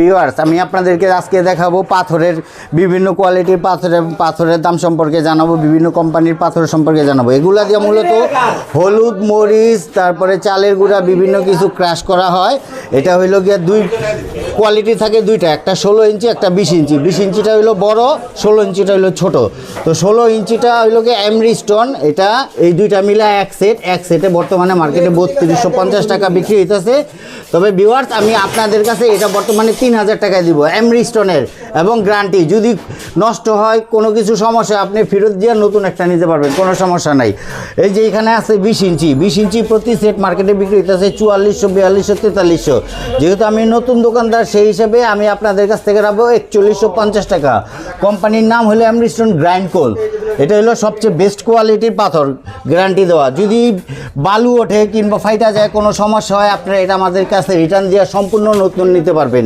Viewers আমি আপনাদেরকে আজকে দেখাবো পাথরের বিভিন্ন কোয়ালিটির পাথরের পাথরের দাম সম্পর্কে জানাব, বিভিন্ন কোম্পানির পাথর সম্পর্কে জানাব। এগুলা দিয়ে মূলত হলুদ, মরিচ, তারপরে চালের গুঁড়া, বিভিন্ন কিছু ক্রাশ করা হয়। এটা হইল গিয়ে দুই কোয়ালিটি থাকে দুইটা, একটা ষোলো ইঞ্চি, একটা বিশ ইঞ্চি। বিশ ইঞ্চিটা হইল বড়, ষোলো ইঞ্চিটা হইল ছোট। তো ষোলো ইঞ্চিটা হইল কি অ্যামরি স্টোন এটা এই দুইটা মিলে এক সেট এক সেটে বর্তমানে মার্কেটে বত্রিশশো পঞ্চাশ টাকা বিক্রি হইতেছে। তবে ভিউয়ার্স আমি আপনাদের কাছে এটা বর্তমানে তিন হাজার টাকায় দিব এমরি স্টোনের এবং গ্রান্টি যদি নষ্ট হয়, কোনো কিছু সমস্যা, আপনি ফেরত দিয়ে নতুন একটা নিতে পারবেন, কোনো সমস্যা নাই। এই যে এখানে আছে বিশ ইঞ্চি বিশ ইঞ্চি প্রতি সেট মার্কেটে বিক্রি হইতেছে চুয়াল্লিশশো, বিয়াল্লিশশো, তেতাল্লিশশো। যেহেতু আমি নতুন দোকানদার, সেই হিসেবে আমি আপনাদের কাছ থেকে রাখব একচল্লিশশো পঞ্চাশ টাকা। কোম্পানির নাম হলো এমরিস্টোন গ্রাইন্ড কোল। এটা হলো সবচেয়ে বেস্ট কোয়ালিটির পাথর, গ্যারান্টি দেওয়া। যদি বালু ওঠে কিংবা ফাইটা যায়, কোনো সমস্যা হয়, আপনারা এটা আমাদের কাছে রিটার্ন দিয়ে সম্পূর্ণ নতুন নিতে পারবেন।